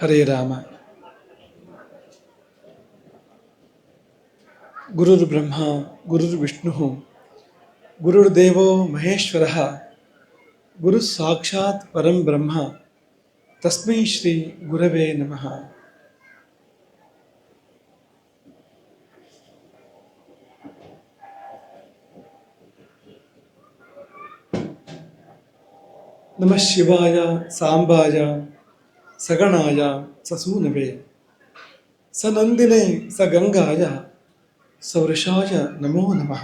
हरे राम। गुरुर्ब्रह्मा गुरुर्विष्णुः गुरुर्देवो महेश्वरः गुरुस्साक्षात् परं ब्रह्म, तस्मै श्रीगुरवे नमः। नमः शिवाय सांबाय सगणाय ससूनवे स सगङ्गाय सवृषाय नमो नमः।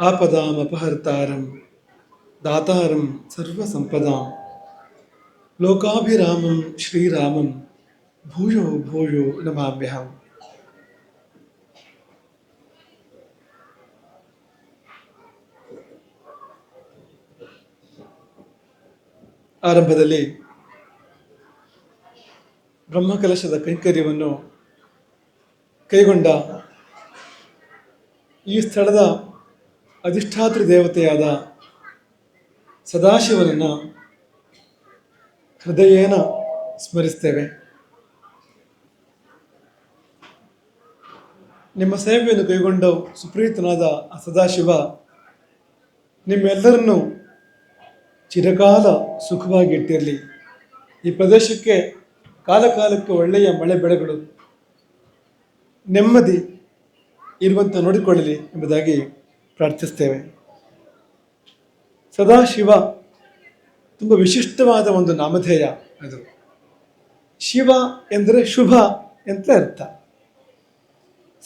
आपदामपहर्तारं दातारं सर्वसम्पदां लोकाभिरामं, श्रीराम, भूयो भूयो नमाभ्याम् ಆರಂಭದಲ್ಲಿ ಬ್ರಹ್ಮಕಲಶದ ಕೈಂಕರ್ಯವನ್ನು ಕೈಗೊಂಡ ಈ ಸ್ಥಳದ ಅಧಿಷ್ಠಾತೃ ದೇವತೆಯಾದ ಸದಾಶಿವನನ್ನು ಹೃದಯೇನ ಸ್ಮರಿಸ್ತೇವೆ. ನಿಮ್ಮ ಸೇವೆಯನ್ನು ಕೈಗೊಂಡ ಸುಪ್ರೀತನಾದ ಸದಾಶಿವ ನಿಮ್ಮೆಲ್ಲರನ್ನು ಚಿರಕಾಲ ಸುಖವಾಗಿ ಇಟ್ಟಿರಲಿ ಈ ಪ್ರದೇಶಕ್ಕೆ ಕಾಲಕಾಲಕ್ಕೆ ಒಳ್ಳೆಯ ಮಳೆ ಬೆಳೆಗಳು ನೆಮ್ಮದಿ ಇರುವಂತೆ ನೋಡಿಕೊಳ್ಳಲಿ ಎಂಬುದಾಗಿ ಪ್ರಾರ್ಥಿಸ್ತೇವೆ. ಸದಾಶಿವ ತುಂಬ ವಿಶಿಷ್ಟವಾದ ಒಂದು ನಾಮಧೇಯ ಅದು. ಶಿವ ಎಂದರೆ ಶುಭ ಅಂತ ಅರ್ಥ.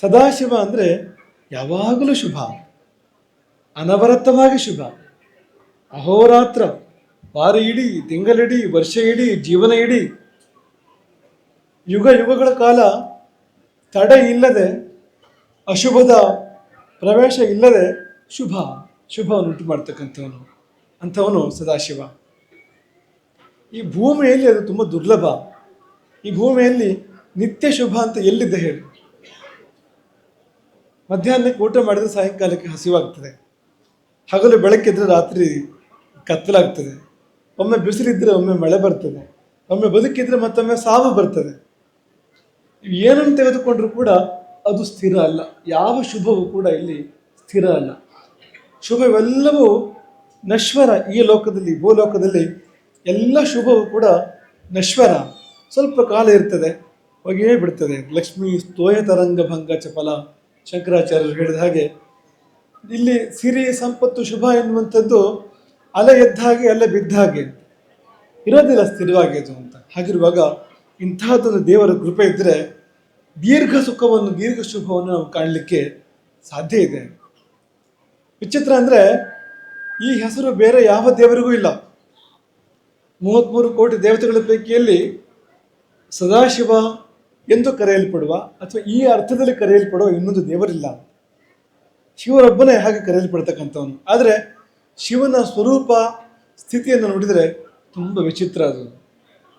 ಸದಾಶಿವ ಅಂದರೆ ಯಾವಾಗಲೂ ಶುಭ. ಅನವರತವಾಗಿ ಶುಭ. ಅಹೋರಾತ್ರ. ವಾರ ಇಡೀ, ತಿಂಗಳಿಡೀ, ವರ್ಷ ಇಡೀ, ಜೀವನ ಇಡೀ. ಯುಗ ಯುಗಗಳ ಕಾಲ ತಡೆ ಇಲ್ಲದೆ, ಅಶುಭದ ಪ್ರವೇಶ ಇಲ್ಲದೆ ಶುಭ ಶುಭವನ್ನು ಉಂಟು ಮಾಡ್ತಕ್ಕಂಥವನು, ಅಂಥವನು ಸದಾಶಿವ. ಈ ಭೂಮಿಯಲ್ಲಿ ಅದು ತುಂಬ ದುರ್ಲಭ. ಈ ಭೂಮಿಯಲ್ಲಿ ನಿತ್ಯ ಶುಭ ಅಂತ ಎಲ್ಲಿದೆ ಹೇಳಿ. ಮಧ್ಯಾಹ್ನಕ್ಕೆ ಊಟ ಮಾಡಿದ್ರೆ ಸಾಯಂಕಾಲಕ್ಕೆ ಹಸಿವಾಗ್ತದೆ. ಹಗಲು ಬೆಳಕಿದ್ರೆ ರಾತ್ರಿ ಕತ್ತಲಾಗ್ತದೆ. ಒಮ್ಮೆ ಬಿಸಿಲಿದ್ರೆ ಒಮ್ಮೆ ಮಳೆ ಬರ್ತದೆ. ಒಮ್ಮೆ ಬದುಕಿದ್ರೆ ಮತ್ತೊಮ್ಮೆ ಸಾವು ಬರ್ತದೆ. ಏನನ್ನು ತೆಗೆದುಕೊಂಡ್ರೂ ಕೂಡ ಅದು ಸ್ಥಿರ ಅಲ್ಲ. ಯಾವ ಶುಭವೂ ಕೂಡ ಇಲ್ಲಿ ಸ್ಥಿರ ಅಲ್ಲ. ಶುಭವೆಲ್ಲವೂ ನಶ್ವರ ಈ ಲೋಕದಲ್ಲಿ, ಭೂಲೋಕದಲ್ಲಿ ಎಲ್ಲ ಶುಭವೂ ಕೂಡ ನಶ್ವರ. ಸ್ವಲ್ಪ ಕಾಲ ಇರ್ತದೆ ಹೋಗಿಯೇ ಬಿಡ್ತದೆ. ಲಕ್ಷ್ಮೀ ಸ್ತೋಯ ತರಂಗ ಭಂಗ ಚಪಲ ಶಂಕರಾಚಾರ್ಯರು ಹೇಳಿದ ಹಾಗೆ, ಇಲ್ಲಿ ಸಿರಿ ಸಂಪತ್ತು ಶುಭ ಎನ್ನುವಂಥದ್ದು ಅಲೆ ಎದ್ದ ಹಾಗೆ ಅಲ್ಲೇ ಬಿದ್ದ ಹಾಗೆ. ಇರೋದಿಲ್ಲ ಸ್ಥಿರವಾಗಿ ಅದು ಅಂತ. ಹಾಗಿರುವಾಗ ಇಂತಹದ್ದೊಂದು ದೇವರ ಕೃಪೆ ಇದ್ದರೆ ದೀರ್ಘ ಸುಖವನ್ನು, ದೀರ್ಘ ಶುಭವನ್ನು ನಾವು ಕಾಣಲಿಕ್ಕೆ ಸಾಧ್ಯ ಇದೆ. ವಿಚಿತ್ರ ಅಂದರೆ ಈ ಹೆಸರು ಬೇರೆ ಯಾವ ದೇವರಿಗೂ ಇಲ್ಲ. ಮೂವತ್ತ್ಮೂರು ಕೋಟಿ ದೇವತೆಗಳ ಪೈಕಿಯಲ್ಲಿ ಸದಾಶಿವ ಎಂದು ಕರೆಯಲ್ಪಡುವ ಅಥವಾ ಈ ಅರ್ಥದಲ್ಲಿ ಕರೆಯಲ್ಪಡುವ ಇನ್ನೊಂದು ದೇವರಿಲ್ಲ. ಶಿವರೊಬ್ಬನೇ ಹಾಗೆ ಕರೆಯಲ್ಪಡ್ತಕ್ಕಂಥವನು. ಆದರೆ ಶಿವನ ಸ್ವರೂಪ ಸ್ಥಿತಿಯನ್ನು ನೋಡಿದರೆ ತುಂಬ ವಿಚಿತ್ರ ಅದು.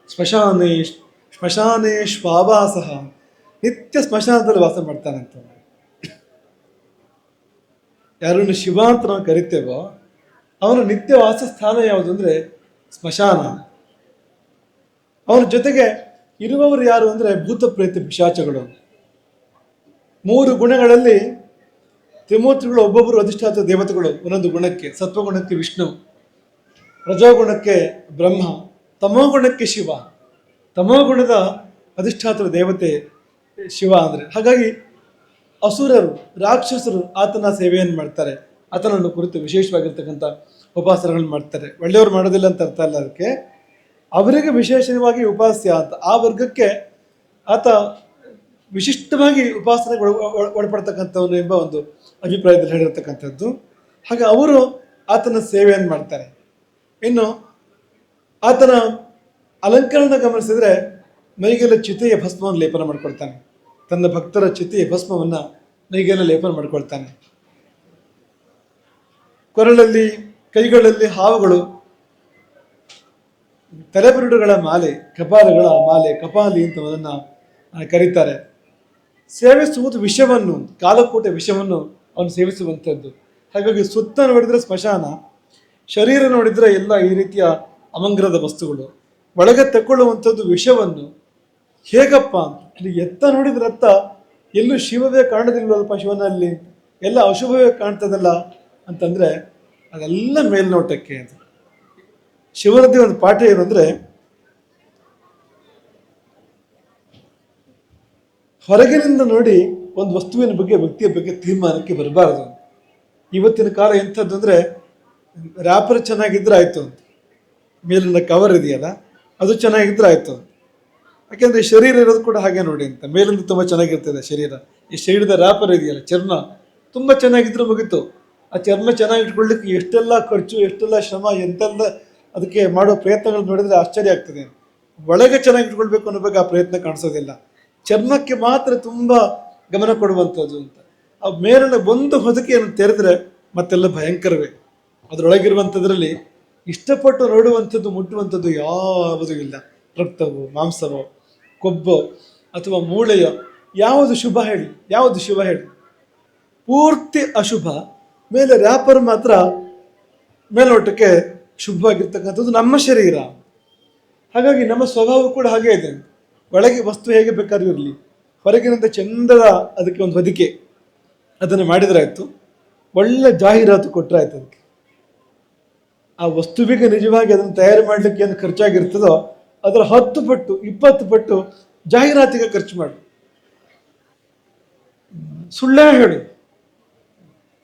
ಸ್ಮಶಾನೇ ಸ್ಮಶಾನೇ ಶ್ವಾಭಾಸ ನಿತ್ಯ ಸ್ಮಶಾನದಲ್ಲಿ ವಾಸ ಮಾಡ್ತಾನಂತ ಯಾರನ್ನು ಶಿವ ಅಂತ ನಾವು ಕರಿತೇವೋ, ಅವನ ನಿತ್ಯ ವಾಸಸ್ಥಾನ ಯಾವುದು ಅಂದರೆ ಸ್ಮಶಾನ. ಅವನ ಜೊತೆಗೆ ಇರುವವರು ಯಾರು ಅಂದರೆ ಭೂತ ಪ್ರೇತ ಪಿಶಾಚಗಳು. ಮೂರು ಗುಣಗಳಲ್ಲಿ ತ್ರಿಮೂರ್ತಿಗಳು ಒಬ್ಬೊಬ್ಬರು ಅಧಿಷ್ಠಾತ ದೇವತೆಗಳು ಒಂದೊಂದು ಗುಣಕ್ಕೆ, ಸತ್ವಗುಣಕ್ಕೆ ವಿಷ್ಣು, ರಜೋಗುಣಕ್ಕೆ ಬ್ರಹ್ಮ, ತಮೋಗುಣಕ್ಕೆ ಶಿವ. ತಮೋಗುಣದ ಅಧಿಷ್ಠಾತ ದೇವತೆ ಶಿವ ಅಂದರೆ. ಹಾಗಾಗಿ ಅಸುರರು, ರಾಕ್ಷಸರು ಆತನ ಸೇವೆಯನ್ನು ಮಾಡ್ತಾರೆ. ಆತನನ್ನು ಕುರಿತು ವಿಶೇಷವಾಗಿರ್ತಕ್ಕಂಥ ಉಪಾಸನೆಗಳನ್ನು ಮಾಡ್ತಾರೆ. ಒಳ್ಳೆಯವರು ಮಾಡೋದಿಲ್ಲ ಅಂತ ಅರ್ಥ ಅಲ್ಲ ಅದಕ್ಕೆ. ಅವರಿಗೆ ವಿಶೇಷವಾಗಿ ಉಪಾಸ್ಯ ಅಂತ. ಆ ವರ್ಗಕ್ಕೆ ಆತ ವಿಶಿಷ್ಟವಾಗಿ ಉಪಾಸನೆಗೆ ಒಳ ಒಳ- ಒಳಪಡ್ತಕ್ಕಂಥವನು ಎಂಬ ಒಂದು ಅಭಿಪ್ರಾಯದಲ್ಲಿ ಹೇಳಿರ್ತಕ್ಕಂಥದ್ದು. ಹಾಗೆ ಅವರು ಆತನ ಸೇವೆಯನ್ನು ಮಾಡ್ತಾರೆ. ಇನ್ನು ಆತನ ಅಲಂಕರಣ ಗಮನಿಸಿದ್ರೆ ಮೈಗೆಲ್ಲ ಚಿತೆಯ ಭಸ್ಮವನ್ನು ಲೇಪನ ಮಾಡ್ಕೊಳ್ತಾನೆ. ತನ್ನ ಭಕ್ತರ ಚಿತೆಯ ಭಸ್ಮವನ್ನು ಮೈಗೆಲ್ಲ ಲೇಪನ ಮಾಡ್ಕೊಳ್ತಾನೆ. ಕೊರಳಲ್ಲಿ, ಕೈಗಳಲ್ಲಿ ಹಾವುಗಳು, ತಲೆಬುರುಡುಗಳ ಮಾಲೆ, ಕಪಾಲಗಳ ಮಾಲೆ, ಕಪಾಲಿ ಅಂತ ಅದನ್ನು ಕರೀತಾರೆ. ಸೇವಿಸುವುದು ವಿಷವನ್ನು, ಕಾಲಕೂಟ ವಿಷವನ್ನು ಅವನು ಸೇವಿಸುವಂಥದ್ದು. ಹಾಗಾಗಿ ಸುತ್ತ ನೋಡಿದರೆ ಸ್ಮಶಾನ, ಶರೀರ ನೋಡಿದರೆ ಎಲ್ಲ ಈ ರೀತಿಯ ಅಮಂಗ್ರದ ವಸ್ತುಗಳು. ಒಳಗೆ ತಗೊಳ್ಳುವಂಥದ್ದು ವಿಷವನ್ನು ಹೇಗಪ್ಪ ಇಲ್ಲಿ ಎತ್ತ ನೋಡಿದ್ರೆ ಅತ್ತ ಎಲ್ಲೂ ಶಿವವೇ ಕಾಣೋದಿಲ್ವಲ್ಪ ಶಿವನಲ್ಲಿ? ಎಲ್ಲ ಅಶುಭವೇ ಕಾಣ್ತದಲ್ಲ ಅಂತಂದರೆ ಅದೆಲ್ಲ ಮೇಲ್ನೋಟಕ್ಕೆ ಅಂತ. ಶಿವನದ್ದೇ ಒಂದು ಪಾಠ ಏನು ಅಂದ್ರೆ, ಹೊರಗಿನಿಂದ ನೋಡಿ ಒಂದು ವಸ್ತುವಿನ ಬಗ್ಗೆ, ವ್ಯಕ್ತಿಯ ಬಗ್ಗೆ ತೀರ್ಮಾನಕ್ಕೆ ಬರಬಾರದು ಇವತ್ತಿನ ಕಾಲ ಎಂಥದ್ದು ಅಂದರೆ ರ್ಯಾಪರ್ ಚೆನ್ನಾಗಿದ್ದರೆ ಆಯಿತು ಅಂತ. ಮೇಲಿನ ಕವರ್ ಇದೆಯಲ್ಲ, ಅದು ಚೆನ್ನಾಗಿದ್ದರೆ ಆಯಿತು ಅಂತ. ಯಾಕೆಂದರೆ ಶರೀರ ಇರೋದು ಕೂಡ ಹಾಗೆ ನೋಡಿ ಅಂತ. ಮೇಲಿಂದ ತುಂಬ ಚೆನ್ನಾಗಿರ್ತದೆ ಶರೀರ. ಈ ಶರೀರದ ರ್ಯಾಪರ್ ಇದೆಯಲ್ಲ, ಚರ್ಮ, ತುಂಬ ಚೆನ್ನಾಗಿದ್ರೂ ಮುಗೀತು. ಆ ಚರ್ಮ ಚೆನ್ನಾಗಿ ಇಟ್ಕೊಳ್ಳಿಕ್ಕೆ ಎಷ್ಟೆಲ್ಲ ಖರ್ಚು, ಎಷ್ಟೆಲ್ಲ ಶ್ರಮ, ಎಂತೆಲ್ಲ ಅದಕ್ಕೆ ಮಾಡೋ ಪ್ರಯತ್ನಗಳು ನೋಡಿದರೆ ಆಶ್ಚರ್ಯ ಆಗ್ತದೆ ಒಳಗೆ ಚೆನ್ನಾಗಿ ಇಟ್ಕೊಳ್ಬೇಕು ಅನ್ನೋ ಬಗ್ಗೆ ಆ ಪ್ರಯತ್ನ ಕಾಣಿಸೋದಿಲ್ಲ. ಚರ್ಮಕ್ಕೆ ಮಾತ್ರ ತುಂಬಾ ಗಮನ ಕೊಡುವಂಥದ್ದು ಅಂತ. ಆ ಮೇಲಿನ ಒಂದು ಹೊದಕೆಯನ್ನು ತೆರೆದ್ರೆ ಮತ್ತೆಲ್ಲ ಭಯಂಕರವೇ. ಅದರೊಳಗಿರುವಂಥದ್ರಲ್ಲಿ ಇಷ್ಟಪಟ್ಟು ನೋಡುವಂಥದ್ದು, ಮುಟ್ಟುವಂಥದ್ದು ಯಾವುದೂ ಇಲ್ಲ. ರಕ್ತವೋ, ಮಾಂಸವೋ, ಕೊಬ್ಬೋ ಅಥವಾ ಮೂಳೆಯೋ, ಯಾವುದು ಶುಭ ಹೇಳಿ, ಯಾವುದು ಶುಭ ಹೇಳಿ. ಪೂರ್ತಿ ಅಶುಭ, ಮೇಲೆ ರ್ಯಾಪರ್ ಮಾತ್ರ ಮೇಲೋಟಕ್ಕೆ ಶುಭವಾಗಿರ್ತಕ್ಕಂಥದ್ದು ನಮ್ಮ ಶರೀರ. ಹಾಗಾಗಿ ನಮ್ಮ ಸ್ವಭಾವ ಕೂಡ ಹಾಗೆ ಇದೆ. ಒಳಗೆ ವಸ್ತು ಹೇಗೆ ಬೇಕಾದ್ರೂ ಇರಲಿ. ಹೊರಗಿನಿಂದ ಚಂದದ ಅದಕ್ಕೆ ಒಂದು ಹೊದಿಕೆ ಅದನ್ನು ಮಾಡಿದ್ರೆ ಆಯ್ತು ಒಳ್ಳೆ ಜಾಹೀರಾತು ಕೊಟ್ಟರೆ ಆಯ್ತು ಅದಕ್ಕೆ. ಆ ವಸ್ತುವಿಗೆ ನಿಜವಾಗಿ ಅದನ್ನು ತಯಾರು ಮಾಡಲಿಕ್ಕೆ ಏನು ಖರ್ಚಾಗಿರ್ತದೋ, ಅದರ ಹತ್ತು ಪಟ್ಟು, ಇಪ್ಪತ್ತು ಪಟ್ಟು ಜಾಹೀರಾತಿಗೆ ಖರ್ಚು ಮಾಡು. ಸುಳ್ಳೇ ಹೇಳು.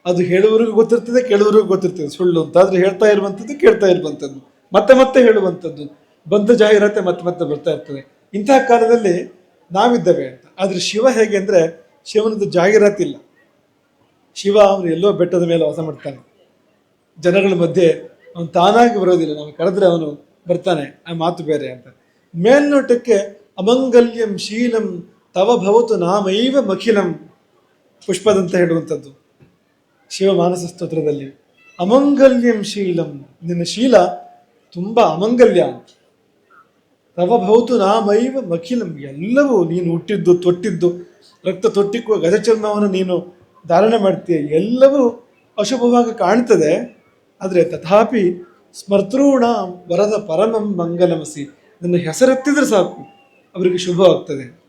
ಅದು ಹೇಳುವವರಿಗೂ ಗೊತ್ತಿರ್ತದೆ, ಕೇಳುವವರಿಗೂ ಗೊತ್ತಿರ್ತದೆ. ಸುಳ್ಳು ಅಂತ ಆದ್ರೆ ಹೇಳ್ತಾ ಇರುವಂಥದ್ದು, ಕೇಳ್ತಾ ಇರುವಂಥದ್ದು. ಮತ್ತೆ ಮತ್ತೆ ಹೇಳುವಂಥದ್ದು. ಬಂದ ಜಾಹೀರಾತೆ ಮತ್ತೆ ಮತ್ತೆ ಬರ್ತಾ ಇರ್ತದೆ. ಇಂತಹ ಕಾಲದಲ್ಲಿ ನಾವಿದ್ದೇವೆ ಅಂತ. ಆದರೆ ಶಿವ ಹೇಗೆ ಅಂದರೆ ಶಿವನದ್ದು ಜಾಹೀರಾತಿಲ್ಲ ಶಿವ ಅವನು ಎಲ್ಲೋ ಬೆಟ್ಟದ ಮೇಲೆ ವಾಸ ಮಾಡ್ತಾನೆ. ಜನಗಳ ಮಧ್ಯೆ ಅವನು ತಾನಾಗಿ ಬರೋದಿಲ್ಲ. ನಾವು ಕರೆದ್ರೆ ಅವನು ಬರ್ತಾನೆ, ಆ ಮಾತು ಬೇರೆ ಅಂತ. ಮೇಲ್ನೋಟಕ್ಕೆ ಅಮಂಗಲ್ಯಂ ಶೀಲಂ ತವ ಭವತು ನಾಮೈವ ಮಖಿಲಂ ಪುಷ್ಪದಂತ ಹೇಳುವಂಥದ್ದು ಶಿವ ಮಾನಸ ಸ್ತೋತ್ರದಲ್ಲಿ. ಅಮಂಗಲ್ಯಂ ಶೀಲಂ. ನಿನ್ನ ಶೀಲ ತುಂಬ ಅಮಂಗಲ್ಯ ಅಂತ. ತವ ಭೌತು ನಾಮೈವ ಮಖಿಲಂ. ಎಲ್ಲವೂ ನೀನು ಹುಟ್ಟಿದ್ದು, ತೊಟ್ಟಿದ್ದು, ರಕ್ತ ತೊಟ್ಟಿಕ್ಕುವ ಗಜಚರ್ಮವನ್ನು ನೀನು ಧಾರಣೆ ಮಾಡ್ತೀಯ. ಎಲ್ಲವೂ ಅಶುಭವಾಗಿ ಕಾಣ್ತದೆ. ಆದರೆ ತಥಾಪಿ ಸ್ಮರ್ತೃಣ ವರದ ಪರಮಂ ಮಂಗಲಮಸಿ. ನನ್ನ ಹೆಸರೆತ್ತಿದ್ರೆ ಸಾಕು, ಅವರಿಗೆ ಶುಭವಾಗ್ತದೆ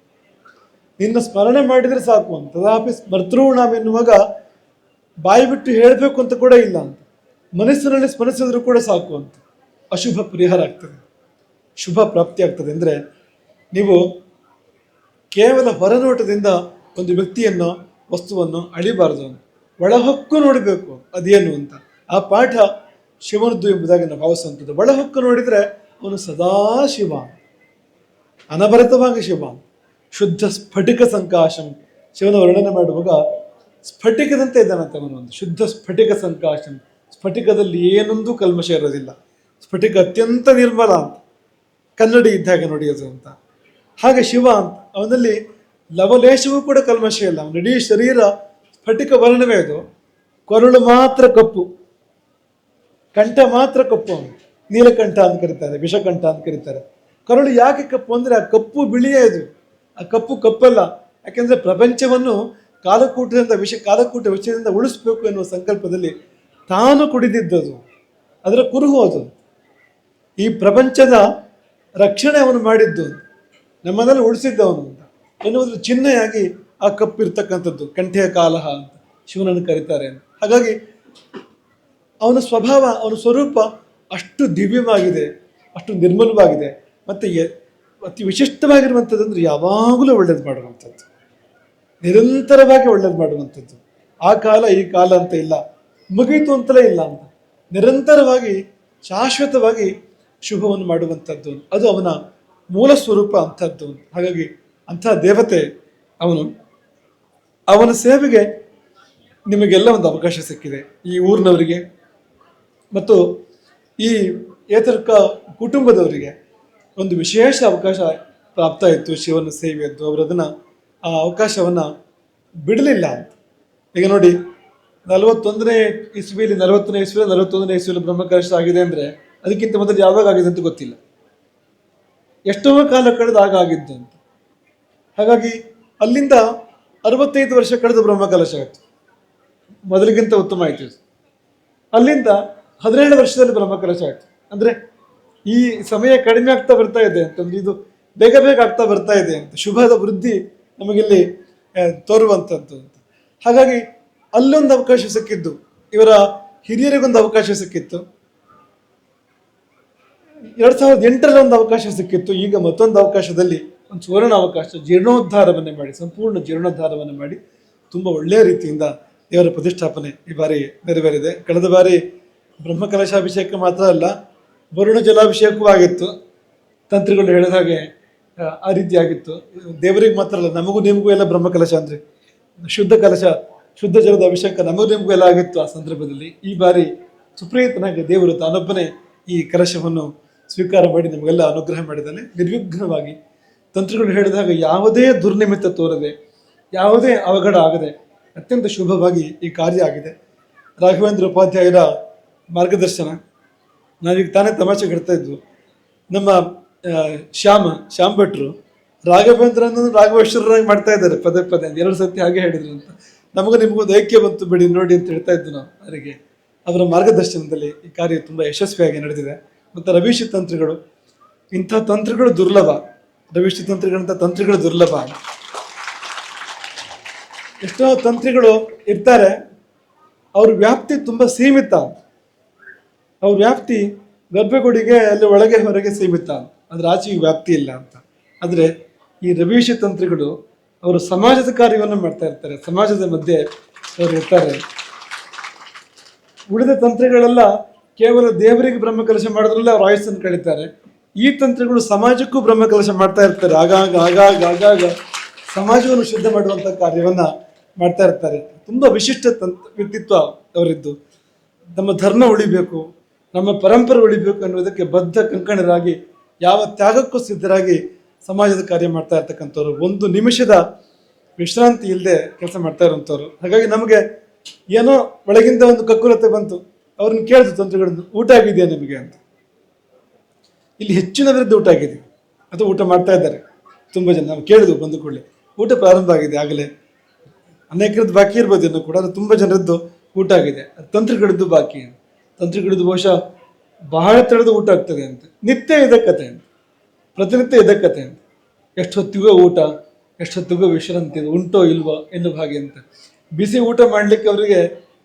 ನಿನ್ನ ಸ್ಮರಣೆ ಮಾಡಿದರೆ ಸಾಕು ಅಂತ. ತಥಾಪಿ ಸ್ಮರ್ತೃಣಂ ಎನ್ನುವಾಗ ಬಾಯಿ ಬಿಟ್ಟು ಹೇಳಬೇಕು ಅಂತ ಕೂಡ ಇಲ್ಲ ಅಂತ. ಮನಸ್ಸಿನಲ್ಲಿ ಸ್ಮರಿಸಿದ್ರು ಕೂಡ ಸಾಕು ಅಂತ. ಅಶುಭ ಪರಿಹಾರ ಆಗ್ತದೆ. ಶುಭ ಪ್ರಾಪ್ತಿ ಆಗ್ತದೆ ಅಂದರೆ ನೀವು ಕೇವಲ ಹೊರನೋಟದಿಂದ ಒಂದು ವ್ಯಕ್ತಿಯನ್ನು, ವಸ್ತುವನ್ನು ಅಳಿಬಾರದು. ಒಳಹೊಕ್ಕು ನೋಡಬೇಕು, ಅದೇನು ಅಂತ. ಆ ಪಾಠ ಶಿವನದ್ದು ಎಂಬುದಾಗಿ ನಾವು ಭಾವಿಸುವಂಥದ್ದು. ಒಳಹೊಕ್ಕು ನೋಡಿದರೆ ಅವನು ಸದಾ ಶಿವ. ಅನಭರತವಾಗಿ ಶಿವ. ಶುದ್ಧ ಸ್ಫಟಿಕ ಸಂಕಾಶಂ. ಶಿವನ ವರ್ಣನೆ ಮಾಡುವಾಗ ಸ್ಫಟಿಕದಂತೆ ಇದ್ದಾನಂತೆ ಅವನು ಒಂದು. ಶುದ್ಧ ಸ್ಫಟಿಕ ಸಂಕಾಶಂ. ಸ್ಫಟಿಕದಲ್ಲಿ ಏನೊಂದು ಕಲ್ಮಶ ಇರೋದಿಲ್ಲ. ಸ್ಫಟಿಕ ಅತ್ಯಂತ ನಿರ್ಮಲ ಅಂತ. ಕನ್ನಡಿ ಇದ್ದಾಗ ನೋಡಿ ಅದು ಅಂತ. ಹಾಗೆ ಶಿವ ಅಂತ, ಅವನಲ್ಲಿ ಲವಲೇಶವೂ ಕೂಡ ಕಲ್ಮಶ ಇಲ್ಲ ಅವನ ಇಡೀ ಶರೀರ ಸ್ಫಟಿಕ ವರ್ಣವೇ ಅದು. ಕೊರಳು ಮಾತ್ರ ಕಪ್ಪು. ಕಂಠ ಮಾತ್ರ ಕಪ್ಪು ಅವನು. ನೀಲಕಂಠ ಅಂತ ಕರೀತಾರೆ, ವಿಷಕಂಠ ಅಂತ ಕರೀತಾರೆ. ಕರುಳು ಯಾಕೆ ಕಪ್ಪು ಅಂದರೆ ಆ ಕಪ್ಪು ಬಿಳಿಯೇ ಅದು. ಆ ಕಪ್ಪು ಕಪ್ಪಲ್ಲ. ಯಾಕೆಂದ್ರೆ ಪ್ರಪಂಚವನ್ನು ಕಾಲಕೂಟದಿಂದ ವಿಷ, ಕಾಲಕೂಟ ವಿಷಯದಿಂದ ಉಳಿಸ್ಬೇಕು ಎನ್ನುವ ಸಂಕಲ್ಪದಲ್ಲಿ ತಾನು ಕುಡಿದಿದ್ದದು. ಅದರ ಕುರುಹು ಅದು. ಈ ಪ್ರಪಂಚದ ರಕ್ಷಣೆ ಅವನು ಮಾಡಿದ್ದು, ನಮ್ಮನ್ನೆಲ್ಲ ಉಳಿಸಿದ್ದವನು ಅಂತ. ಎನ್ನುವುದ್ರ ಚಿಹ್ನೆಯಾಗಿ ಆ ಕಪ್ಪಿರ್ತಕ್ಕಂಥದ್ದು ಕಂಠೆಯ ಕಾಲಹ ಅಂತ ಶಿವನನ್ನು ಕರೀತಾರೆ ಹಾಗಾಗಿ ಅವನ ಸ್ವಭಾವ, ಅವನ ಸ್ವರೂಪ ಅಷ್ಟು ದಿವ್ಯವಾಗಿದೆ, ಅಷ್ಟು ನಿರ್ಮಲವಾಗಿದೆ, ಮತ್ತು ಅತಿ ವಿಶಿಷ್ಟವಾಗಿರುವಂಥದ್ದು ಅಂದರೆ ಯಾವಾಗಲೂ ಒಳ್ಳೇದು ಮಾಡುವಂಥದ್ದು. ನಿರಂತರವಾಗಿ ಒಳ್ಳೇದು ಮಾಡುವಂಥದ್ದು. ಆ ಕಾಲ, ಈ ಕಾಲ ಅಂತ ಇಲ್ಲ ಮುಗೀತು ಅಂತಲೇ ಇಲ್ಲ ಅಂತ. ನಿರಂತರವಾಗಿ, ಶಾಶ್ವತವಾಗಿ ಶುಭವನ್ನು ಮಾಡುವಂಥದ್ದು, ಅದು ಅವನ ಮೂಲ ಸ್ವರೂಪ ಅಂಥದ್ದು. ಹಾಗಾಗಿ ಅಂಥ ದೇವತೆ ಅವನು. ಅವನ ಸೇವೆಗೆ ನಿಮಗೆಲ್ಲ ಒಂದು ಅವಕಾಶ ಸಿಕ್ಕಿದೆ ಈ ಊರಿನವರಿಗೆ ಮತ್ತು ಈ ಏತರ್ಕ ಕುಟುಂಬದವರಿಗೆ ಒಂದು ವಿಶೇಷ ಅವಕಾಶ ಪ್ರಾಪ್ತ ಇತ್ತು ಶಿವನ ಸೇವೆಯದ್ದು. ಅವರು ಅದನ್ನು ಆ ಅವಕಾಶವನ್ನು ಬಿಡಲಿಲ್ಲ ಅಂತ. ಈಗ ನೋಡಿ, ನಲವತ್ತೊಂದನೇ ಇಸ್ವಿಲಿ ನಲವತ್ತನೇ ಇಸ್ವಿಲಿ, ನಲವತ್ತೊಂದನೇ ಇಸ್ವಿಲಿ ಬ್ರಹ್ಮಕಲಶ ಆಗಿದೆ ಅಂದರೆ ಅದಕ್ಕಿಂತ ಮೊದಲು ಯಾವಾಗ ಆಗಿದೆ ಅಂತ ಗೊತ್ತಿಲ್ಲ. ಎಷ್ಟೋ ಕಾಲ ಕಳೆದು ಆಗ ಆಗಿದ್ದು ಅಂತ. ಹಾಗಾಗಿ ಅಲ್ಲಿಂದ ಅರವತ್ತೈದು ವರ್ಷ ಕಳೆದು ಬ್ರಹ್ಮಕಲಶ ಆಯಿತು. ಮೊದಲಿಗಿಂತ ಉತ್ತಮ ಆಯಿತು ಅಲ್ಲಿಂದ ಹದಿನೇಳು ವರ್ಷದಲ್ಲಿ ಬ್ರಹ್ಮಕಲಶ ಆಯಿತು. ಅಂದರೆ ಈ ಸಮಯ ಕಡಿಮೆ ಆಗ್ತಾ ಬರ್ತಾ ಇದೆ ಅಂತಂದ್ರೆ ಇದು ಬೇಗ ಬೇಗ ಆಗ್ತಾ ಬರ್ತಾ ಇದೆ ಅಂತ, ಶುಭದ ವೃದ್ಧಿ ನಮಗಿಲ್ಲಿ ತೋರುವಂಥದ್ದು ಅಂತ. ಹಾಗಾಗಿ ಅಲ್ಲೊಂದು ಅವಕಾಶ ಸಿಕ್ಕಿದ್ದು, ಇವರ ಹಿರಿಯರಿಗೊಂದು ಅವಕಾಶ ಸಿಕ್ಕಿತ್ತು. ಎರಡ್ ಸಾವಿರದ ಎಂಟರಲ್ಲಿ ಒಂದು ಅವಕಾಶ ಸಿಕ್ಕಿತ್ತು. ಈಗ ಮತ್ತೊಂದು ಅವಕಾಶದಲ್ಲಿ ಒಂದು ಸುವರ್ಣ ಅವಕಾಶ ಜೀರ್ಣೋದ್ಧಾರವನ್ನೇ ಮಾಡಿ ಸಂಪೂರ್ಣ ಜೀರ್ಣೋದ್ಧಾರವನ್ನು ಮಾಡಿ ತುಂಬ ಒಳ್ಳೆಯ ರೀತಿಯಿಂದ ದೇವರ ಪ್ರತಿಷ್ಠಾಪನೆ ಈ ಬಾರಿ ನೆರವೇರಿದೆ. ಕಳೆದ ಬಾರಿ ಬ್ರಹ್ಮಕಲಶಾಭಿಷೇಕ ಮಾತ್ರ ಅಲ್ಲ ವರುಣ ಜಲಾಭಿಷೇಕವೂ ಆಗಿತ್ತು. ತಂತ್ರಿಗಳು ಹೇಳಿದ ಹಾಗೆ ಆ, ರೀತಿ ಆಗಿತ್ತು. ದೇವರಿಗೆ ಮಾತ್ರ ಅಲ್ಲ ನಮಗೂ ನಿಮಗೂ ಎಲ್ಲ ಬ್ರಹ್ಮಕಲಶ ಅಂದರೆ ಶುದ್ಧ ಕಲಶ ಶುದ್ಧ ಜಲದ ಅಭಿಷೇಕ ನಮಗೂ ನಿಮಗೂ ಎಲ್ಲ ಆಗಿತ್ತು ಆ ಸಂದರ್ಭದಲ್ಲಿ. ಈ ಬಾರಿ ಸುಪ್ರೀತನಾಗಿ ದೇವರು ತಾನೊಬ್ಬನೇ ಈ ಕಲಶವನ್ನು ಸ್ವೀಕಾರ ಮಾಡಿ ನಿಮಗೆಲ್ಲ ಅನುಗ್ರಹ ಮಾಡಿದ್ದಾನೆ. ನಿರ್ವಿಘ್ನವಾಗಿ ತಂತ್ರಗಳು ಹೇಳಿದಾಗ ಯಾವುದೇ ದುರ್ನಿಮಿತ್ತ ತೋರದೆ, ಯಾವುದೇ ಅವಘಡ ಆಗದೆ ಅತ್ಯಂತ ಶುಭವಾಗಿ ಈ ಕಾರ್ಯ ಆಗಿದೆ. ರಾಘವೇಂದ್ರ ಉಪಾಧ್ಯಾಯರ ಮಾರ್ಗದರ್ಶನ. ನಾವೀಗ ತಾನೇ ತಮಾಷೆ ಕಟ್ತಾ ಇದ್ವು. ನಮ್ಮ ಶ್ಯಾಮ ಶ್ಯಾಮ್ ಭಟ್ರು ರಾಘವೇಂದ್ರನ ರಾಘವೇಶ್ವರರಾಗಿ ಮಾಡ್ತಾ ಇದ್ದಾರೆ ಪದೇ ಪದೇ. ಎರಡು ಸತಿ ಹಾಗೆ ಹೇಳಿದ್ರು ಅಂತ. ನಮಗೂ ನಿಮಗೂ ದೈಕ್ಯ ಬಂತು ಬಿಡಿ, ನೋಡಿ ಅಂತ ಹೇಳ್ತಾ ಇದ್ದು ನಾವು ಅವರಿಗೆ. ಅವರ ಮಾರ್ಗದರ್ಶನದಲ್ಲಿ ಈ ಕಾರ್ಯ ತುಂಬ ಯಶಸ್ವಿಯಾಗಿ ನಡೆದಿದೆ. ಮತ್ತು ರವೀಶಿ ತಂತ್ರಿಗಳು. ಇಂಥ ತಂತ್ರಗಳು ದುರ್ಲಭ. ರವೀಶಿ ತಂತ್ರಿಗಳಂಥ ತಂತ್ರಿಗಳು ದುರ್ಲಭ. ಎಷ್ಟೋ ತಂತ್ರಿಗಳು ಇರ್ತಾರೆ. ಅವ್ರ ವ್ಯಾಪ್ತಿ ತುಂಬ ಸೀಮಿತ. ಅವ್ರ ವ್ಯಾಪ್ತಿ ಗರ್ಭಗುಡಿಗೆ ಅಲ್ಲಿ ಒಳಗೆ ಹೊರಗೆ ಸೀಮಿತ. ಅದ್ರ ಆಚೆಗೆ ವ್ಯಾಪ್ತಿ ಇಲ್ಲ ಅಂತ. ಆದರೆ ಈ ರವೀಶ ತಂತ್ರಿಗಳು ಅವರು ಸಮಾಜದ ಕಾರ್ಯವನ್ನು ಮಾಡ್ತಾ ಇರ್ತಾರೆ. ಸಮಾಜದ ಮಧ್ಯೆ ಅವರು ಇರ್ತಾರೆ. ಉಳಿದ ತಂತ್ರಗಳೆಲ್ಲ ಕೇವಲ ದೇವರಿಗೆ ಬ್ರಹ್ಮಕಲಶ ಮಾಡೋದ್ರಲ್ಲೇ ಅವ್ರ ಆಯುಸ್ಸನ್ನು ಕಳೀತಾರೆ. ಈ ತಂತ್ರಗಳು ಸಮಾಜಕ್ಕೂ ಬ್ರಹ್ಮಕಲಶ ಮಾಡ್ತಾ ಇರ್ತಾರೆ ಆಗಾಗ ಆಗಾಗ ಆಗಾಗ ಸಮಾಜವನ್ನು ಶುದ್ಧ ಮಾಡುವಂಥ ಕಾರ್ಯವನ್ನ ಮಾಡ್ತಾ ಇರ್ತಾರೆ. ತುಂಬಾ ವಿಶಿಷ್ಟ ತಂತ್ರ ವ್ಯಕ್ತಿತ್ವ ಅವರಿದ್ದು. ನಮ್ಮ ಧರ್ಮ ಉಳಿಬೇಕು, ನಮ್ಮ ಪರಂಪರೆ ಉಳಿಬೇಕು ಅನ್ನೋದಕ್ಕೆ ಬದ್ಧ ಕಂಕಣರಾಗಿ, ಯಾವ ತ್ಯಾಗಕ್ಕೂ ಸಿದ್ಧರಾಗಿ ಸಮಾಜದ ಕಾರ್ಯ ಮಾಡ್ತಾ ಇರ್ತಕ್ಕಂಥವ್ರು. ಒಂದು ನಿಮಿಷದ ವಿಶ್ರಾಂತಿ ಇಲ್ಲದೆ ಕೆಲಸ ಮಾಡ್ತಾ ಇರುವಂಥವ್ರು. ಹಾಗಾಗಿ ನಮಗೆ ಏನೋ ಒಳಗಿಂದ ಒಂದು ಕಕ್ಕುಲತೆ ಬಂತು. ಅವ್ರನ್ನ ಕೇಳಿದ್ರು ತಂತ್ರಗಳನ್ನು, ಊಟ ಆಗಿದೆಯಾ ನಿಮಗೆ ಅಂತ. ಇಲ್ಲಿ ಹೆಚ್ಚಿನವರದ್ದು ಊಟ ಆಗಿದೆ. ಅಥವಾ ಊಟ ಮಾಡ್ತಾ ಇದ್ದಾರೆ. ತುಂಬ ಜನ, ನಾವು ಕೇಳಿದ್ವು ಬಂದು ಕೂಡಲೇ. ಊಟ ಪ್ರಾರಂಭ ಆಗಿದೆ ಆಗಲೇ. ಅನೇಕರದ್ದು ಬಾಕಿ ಇರ್ಬೋದು ಇನ್ನೂ ಕೂಡ, ಅದು ತುಂಬ ಜನರದ್ದು ಊಟ ಆಗಿದೆ. ಅದು ತಂತ್ರಿಗಳದ್ದು ಬಾಕಿ ತಂತ್ರಗಳದ್ದು ಬಹುಶಃ ಬಹಳ ತರದ ಊಟ ಆಗ್ತದೆ ಅಂತ. ನಿತ್ಯ ಇದ ಕತೆ ಅಂತ. ಪ್ರತಿನಿತ್ಯ ಇದ ಕತೆ ಅಂತ. ಎಷ್ಟೊತ್ತಿಗೋ ಊಟ ಎಷ್ಟೊತ್ತಿಗೋ ವಿಶ್ರಾಂತಿ ಇದು ಉಂಟೋ ಇಲ್ವೋ ಎನ್ನುವ ಹಾಗೆ ಅಂತ. ಬಿಸಿ ಊಟ ಮಾಡಲಿಕ್ಕೆ ಅವರಿಗೆ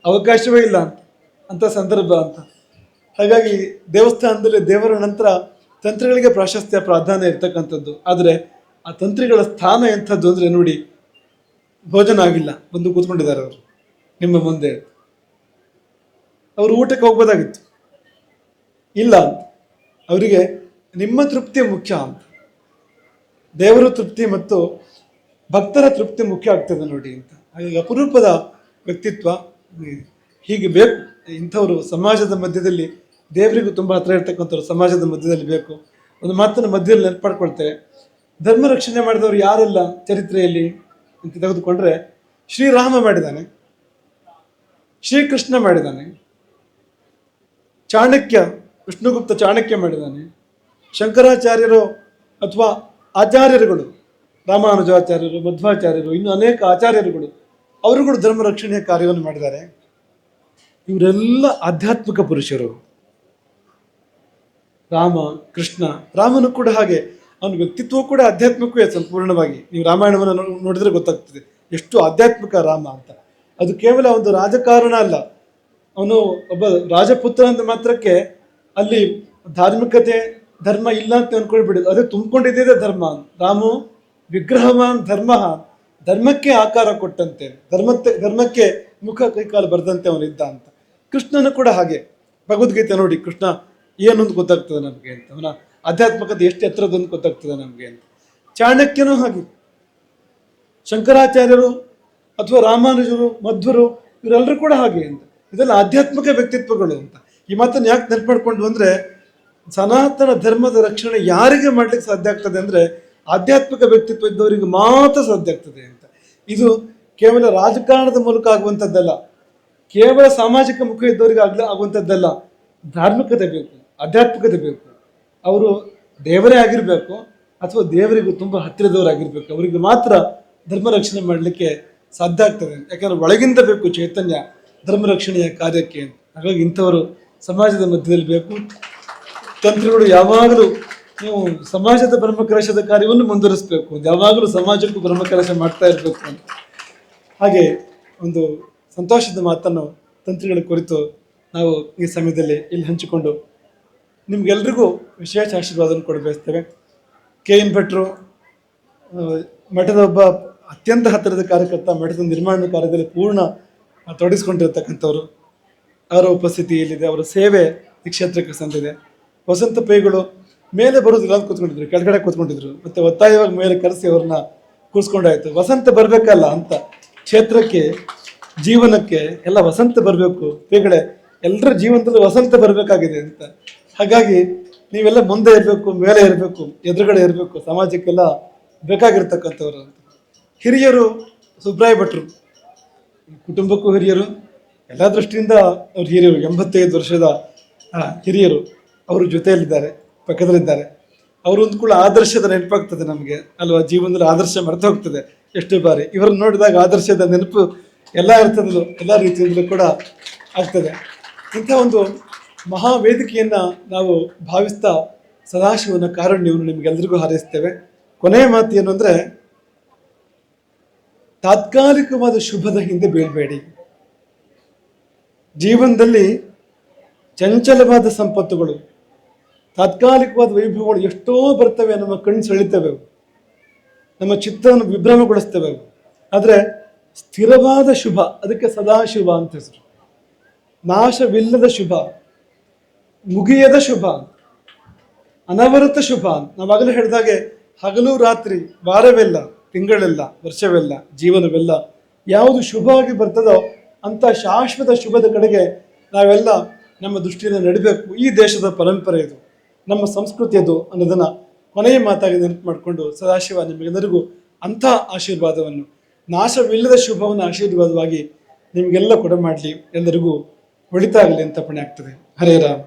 ಅವಕಾಶವೇ ಇಲ್ಲ ಅಂತ. ಅಂತ ಸಂದರ್ಭ ಅಂತ. ಹಾಗಾಗಿ ದೇವಸ್ಥಾನದಲ್ಲಿ ದೇವರ ನಂತರ ತಂತ್ರಿಗಳಿಗೆ ಪ್ರಾಶಸ್ತ್ಯ ಪ್ರಾಧಾನ್ಯ ಇರ್ತಕ್ಕಂಥದ್ದು. ಆದರೆ ಆ ತಂತ್ರಿಗಳ ಸ್ಥಾನ ಎಂಥದ್ದು ಅಂದರೆ ನೋಡಿ, ಭೋಜನ ಆಗಿಲ್ಲ. ಬಂದು ಕೂತ್ಕೊಂಡಿದ್ದಾರೆ ಅವರು. ನಿಮ್ಮ ಮುಂದೆ ಅವರು ಊಟಕ್ಕೆ ಹೋಗ್ಬೋದಾಗಿತ್ತು. ಇಲ್ಲ ಅವರಿಗೆ ನಿಮ್ಮ ತೃಪ್ತಿ ಮುಖ್ಯ ಅಂತ. ದೇವರ ತೃಪ್ತಿ ಮತ್ತು ಭಕ್ತರ ತೃಪ್ತಿ ಮುಖ್ಯ ಆಗ್ತದೆ ನೋಡಿ ಅಂತ. ಹಾಗಾಗಿ ಅಪರೂಪದ ವ್ಯಕ್ತಿತ್ವ ಹೀಗೆ ಬೇಕು. ಇಂಥವರು ಸಮಾಜದ ಮಧ್ಯದಲ್ಲಿ ದೇವರಿಗೂ ತುಂಬ ಹತ್ರ ಇರ್ತಕ್ಕಂಥವ್ರು ಸಮಾಜದ ಮಧ್ಯದಲ್ಲಿ ಬೇಕು. ಒಂದು ಮಾತನ್ನು ಮಧ್ಯದಲ್ಲಿ ನೆನಪಾಡ್ಕೊಳ್ತೇವೆ. ಧರ್ಮ ರಕ್ಷಣೆ ಮಾಡಿದವರು ಯಾರೆಲ್ಲ ಚರಿತ್ರೆಯಲ್ಲಿ ಅಂತ ತೆಗೆದುಕೊಂಡ್ರೆ ಶ್ರೀರಾಮ ಮಾಡಿದ್ದಾನೆ ಶ್ರೀಕೃಷ್ಣ ಮಾಡಿದ್ದಾನೆ ಚಾಣಕ್ಯ, ವಿಷ್ಣುಗುಪ್ತ ಚಾಣಕ್ಯ ಮಾಡಿದ್ದಾನೆ ಶಂಕರಾಚಾರ್ಯರು ಅಥವಾ ಆಚಾರ್ಯರುಗಳು, ರಾಮಾನುಜಾಚಾರ್ಯರು, ಮಧ್ವಾಚಾರ್ಯರು, ಇನ್ನು ಅನೇಕ ಆಚಾರ್ಯರುಗಳು, ಅವರುಗಳು ಧರ್ಮ ರಕ್ಷಣೆಯ ಕಾರ್ಯವನ್ನು ಮಾಡಿದ್ದಾರೆ. ಇವರೆಲ್ಲ ಆಧ್ಯಾತ್ಮಿಕ ಪುರುಷರು. ರಾಮ, ಕೃಷ್ಣ, ರಾಮನು ಕೂಡ ಹಾಗೆ. ಅವನ ವ್ಯಕ್ತಿತ್ವ ಕೂಡ ಆಧ್ಯಾತ್ಮಿಕವೇ ಸಂಪೂರ್ಣವಾಗಿ. ನೀವು ರಾಮಾಯಣವನ್ನು ನೋಡಿದ್ರೆ ಗೊತ್ತಾಗ್ತದೆ. ಎಷ್ಟು ಆಧ್ಯಾತ್ಮಿಕ ರಾಮ ಅಂತ. ಅದು ಕೇವಲ ಒಂದು ರಾಜಕಾರಣ ಅಲ್ಲ. ಅವನು ಒಬ್ಬ ರಾಜಪುತ್ರ ಅಂತ ಮಾತ್ರಕ್ಕೆ ಅಲ್ಲಿ ಧಾರ್ಮಿಕತೆ, ಧರ್ಮ ಇಲ್ಲ ಅಂತ ಅನ್ಕೊಳ್ಬಿಡುದು ಅದೇ ತುಂಬಿಕೊಂಡಿದ್ದೇ ಧರ್ಮ. ರಾಮು ವಿಗ್ರಹವಾನ್ ಧರ್ಮ. ಧರ್ಮಕ್ಕೆ ಆಕಾರ ಕೊಟ್ಟಂತೆ. ಧರ್ಮಕ್ಕೆ ಧರ್ಮಕ್ಕೆ ಮುಖ ಕೈಕಾಲು ಬರೆದಂತೆ ಅವನಿದ್ದ ಅಂತ. ಕೃಷ್ಣನು ಕೂಡ ಹಾಗೆ. ಭಗವದ್ಗೀತೆ ನೋಡಿ, ಕೃಷ್ಣ ಏನು ಅಂತ ಗೊತ್ತಾಗ್ತದೆ ನಮಗೆ ಅಂತ. ಅವನ ಆಧ್ಯಾತ್ಮಿಕತೆ ಎಷ್ಟು ಎತ್ತರದೊಂದು ಗೊತ್ತಾಗ್ತದೆ ನಮಗೆ ಅಂತ. ಚಾಣಕ್ಯನೂ ಹಾಗೆ. ಶಂಕರಾಚಾರ್ಯರು ಅಥವಾ ರಾಮಾನುಜರು, ಮಧ್ವರು, ಇವರೆಲ್ಲರೂ ಕೂಡ ಹಾಗೆ ಅಂತ. ಇದೆಲ್ಲ ಆಧ್ಯಾತ್ಮಿಕ ವ್ಯಕ್ತಿತ್ವಗಳು ಅಂತ. ಈ ಮಾತನ್ನು ಯಾಕೆ ನೆನಪು ಅಂದರೆ, ಸನಾತನ ಧರ್ಮದ ರಕ್ಷಣೆ ಯಾರಿಗೆ ಮಾಡ್ಲಿಕ್ಕೆ ಸಾಧ್ಯ ಆಗ್ತದೆ ಅಂದ್ರೆ, ಆಧ್ಯಾತ್ಮಿಕ ವ್ಯಕ್ತಿತ್ವ ಇದ್ದವರಿಗೆ ಮಾತ್ರ ಸಾಧ್ಯ ಆಗ್ತದೆ ಅಂತ. ಇದು ಕೇವಲ ರಾಜಕಾರಣದ ಮೂಲಕ ಆಗುವಂಥದ್ದಲ್ಲ. ಕೇವಲ ಸಾಮಾಜಿಕ ಮುಖ ಇದ್ದವರಿಗೆ ಆಗ್ಲ ಆಗುವಂಥದ್ದಲ್ಲ, ಧಾರ್ಮಿಕತೆ ಬೇಕು, ಆಧ್ಯಾತ್ಮಿಕತೆ ಬೇಕು. ಅವರು ದೇವರೇ ಆಗಿರಬೇಕು ಅಥವಾ ದೇವರಿಗೂ ತುಂಬ ಹತ್ತಿರದವರಾಗಿರ್ಬೇಕು. ಅವರಿಗೆ ಮಾತ್ರ ಧರ್ಮ ರಕ್ಷಣೆ ಮಾಡಲಿಕ್ಕೆ ಸಾಧ್ಯ ಆಗ್ತದೆ. ಯಾಕಂದ್ರೆ ಒಳಗಿಂದ ಬೇಕು ಚೈತನ್ಯ, ಧರ್ಮ ರಕ್ಷಣೆಯ ಕಾರ್ಯಕ್ಕೆ ಹಾಗಾಗಿ ಇಂಥವರು ಸಮಾಜದ ಮಧ್ಯದಲ್ಲಿ ಬೇಕು. ತಂತ್ರಗಳು ಯಾವಾಗಲೂ ನೀವು ಸಮಾಜದ ಬ್ರಹ್ಮಕಲಶದ ಕಾರ್ಯವನ್ನು ಮುಂದುವರಿಸಬೇಕು. ಯಾವಾಗಲೂ ಸಮಾಜಕ್ಕೂ ಬ್ರಹ್ಮಕಲಶ ಮಾಡ್ತಾ ಇರಬೇಕು ಅಂತ. ಹಾಗೆ ಒಂದು ಸಂತೋಷದ ಮಾತನ್ನು ತಂತ್ರಿಗಳ ಕುರಿತು ನಾವು ಈ ಸಮಯದಲ್ಲಿ ಇಲ್ಲಿ ಹಂಚಿಕೊಂಡು ನಿಮಗೆಲ್ರಿಗೂ ವಿಶೇಷ ಆಶೀರ್ವಾದವನ್ನು ಕೊಡ ಬಯಸ್ತೇವೆ. ಕೆ ಎನ್ ಭಟ್ರು ಮಠದ ಒಬ್ಬ ಅತ್ಯಂತ ಹತ್ತಿರದ ಕಾರ್ಯಕರ್ತ, ಮಠದ ನಿರ್ಮಾಣ ಕಾರ್ಯದಲ್ಲಿ ಪೂರ್ಣ ತೊಡಗಿಸ್ಕೊಂಡಿರ್ತಕ್ಕಂಥವ್ರು. ಅವರ ಉಪಸ್ಥಿತಿ ಇಲ್ಲಿದೆ ಅವರ ಸೇವೆ ಈ ಕ್ಷೇತ್ರಕ್ಕೆ ಸಂದಿದೆ. ವಸಂತ ಪೈಗಳು ಮೇಲೆ ಬರೋದಿಲ್ಲ ಅಂತ ಕೂತ್ಕೊಂಡಿದ್ರು, ಕೆಳಗಡೆ ಕೂತ್ಕೊಂಡಿದ್ರು, ಮತ್ತೆ ಒತ್ತಾಯವಾಗಿ ಮೇಲೆ ಕರೆಸಿ ಅವ್ರನ್ನ ಕೂರಿಸ್ಕೊಂಡಾಯ್ತು. ವಸಂತ ಬರಬೇಕಲ್ಲ ಅಂತ ಕ್ಷೇತ್ರಕ್ಕೆ ಜೀವನಕ್ಕೆ ಎಲ್ಲ ವಸಂತ ಬರಬೇಕು. ಬೇಗಡೆ ಎಲ್ಲರ ಜೀವನದಲ್ಲಿ ವಸಂತ ಬರಬೇಕಾಗಿದೆ ಅಂತ. ಹಾಗಾಗಿ ನೀವೆಲ್ಲ ಮುಂದೆ ಇರಬೇಕು, ಮೇಲೆ ಇರಬೇಕು, ಎದುರುಗಡೆ ಇರಬೇಕು, ಸಮಾಜಕ್ಕೆಲ್ಲ ಬೇಕಾಗಿರ್ತಕ್ಕಂಥವ್ರು ಹಿರಿಯರು ಸುಬ್ರಾಯ ಭಟ್ರು, ಕುಟುಂಬಕ್ಕೂ ಹಿರಿಯರು, ಎಲ್ಲ ದೃಷ್ಟಿಯಿಂದ ಅವ್ರು ಹಿರಿಯರು, ಎಂಬತ್ತೈದು ವರ್ಷದ ಹಿರಿಯರು, ಅವರು ಜೊತೆಯಲ್ಲಿದ್ದಾರೆ, ಪಕ್ಕದಲ್ಲಿದ್ದಾರೆ. ಅವರು ಒಂದು ಕೂಡ ಆದರ್ಶದ ನೆನಪಾಗ್ತದೆ ನಮಗೆ. ಅಲ್ವಾ? ಜೀವನದಲ್ಲಿ ಆದರ್ಶ ಮರೆತು ಹೋಗ್ತದೆ ಎಷ್ಟು ಬಾರಿ. ಇವರನ್ನು ನೋಡಿದಾಗ ಆದರ್ಶದ ನೆನಪು ಎಲ್ಲ ಅರ್ಥದಲ್ಲೂ, ಎಲ್ಲ ರೀತಿಯಿಂದಲೂ ಕೂಡ ಆಗ್ತದೆ. ಇಂಥ ಒಂದು ಮಹಾ ವೇದಿಕೆಯನ್ನ ನಾವು ಭಾವಿಸ್ತಾ ಸದಾಶಿವನ ಕಾರುಣ್ಯವನ್ನು ನಿಮಗೆಲ್ಲರಿಗೂ ಹಾರೈಸ್ತೇವೆ. ಕೊನೆಯ ಮಾತು ಏನು ಅಂದರೆ, ತಾತ್ಕಾಲಿಕವಾದ ಶುಭದ ಹಿಂದೆ ಬೀಳ್ಬೇಡಿ. ಜೀವನದಲ್ಲಿ ಚಂಚಲವಾದ ಸಂಪತ್ತುಗಳು, ತಾತ್ಕಾಲಿಕವಾದ ವೈಭವಗಳು ಎಷ್ಟೋ ಬರ್ತವೆ ನಮ್ಮ ಕಣ್ಣು ಸೆಳಿತವೆ ನಮ್ಮ ಚಿತ್ತವನ್ನು ವಿಭ್ರಮಗೊಳಿಸ್ತವೆ ಆದರೆ ಸ್ಥಿರವಾದ ಶುಭ, ಅದಕ್ಕೆ ಸದಾಶುಭ ಅಂತ ಹೆಸರು. ನಾಶವಿಲ್ಲದ ಶುಭ, ಮುಗಿಯದ ಶುಭ, ಅನವರತ ಶುಭ. ನಾವಾಗಲೇ ಹೇಳಿದಾಗೆ ಹಗಲು ರಾತ್ರಿ, ವಾರವೆಲ್ಲ, ತಿಂಗಳೆಲ್ಲ, ವರ್ಷವೆಲ್ಲ, ಜೀವನವೆಲ್ಲ ಯಾವುದು ಆಗಿ ಬರ್ತದೋ ಅಂತ ಶಾಶ್ವತ ಶುಭದ ಕಡೆಗೆ ನಾವೆಲ್ಲ ನಮ್ಮ ದೃಷ್ಟಿಯನ್ನು ನಡಿಬೇಕು. ಈ ದೇಶದ ಪರಂಪರೆ ಇದು, ನಮ್ಮ ಸಂಸ್ಕೃತಿ ಅದು ಅನ್ನೋದನ್ನ ಕೊನೆಯ ಮಾತಾಗಿ ನೆನಪು ಮಾಡಿಕೊಂಡು ಸದಾಶಿವ ನಿಮಗೆಲ್ಲರಿಗೂ ಅಂಥ ಆಶೀರ್ವಾದವನ್ನು ನಾಶವಿಲ್ಲದ ಶುಭವನ್ನು ಆಶೀರ್ವಾದವಾಗಿ ನಿಮಗೆಲ್ಲ ಕೊಡ ಮಾಡಲಿ ಎಲ್ಲರಿಗೂ ಒಳಿತಾಗಲಿ ಅಂತ ಪಣೆ ಆಗ್ತದೆ. ಹರೇ ರಾಮ್.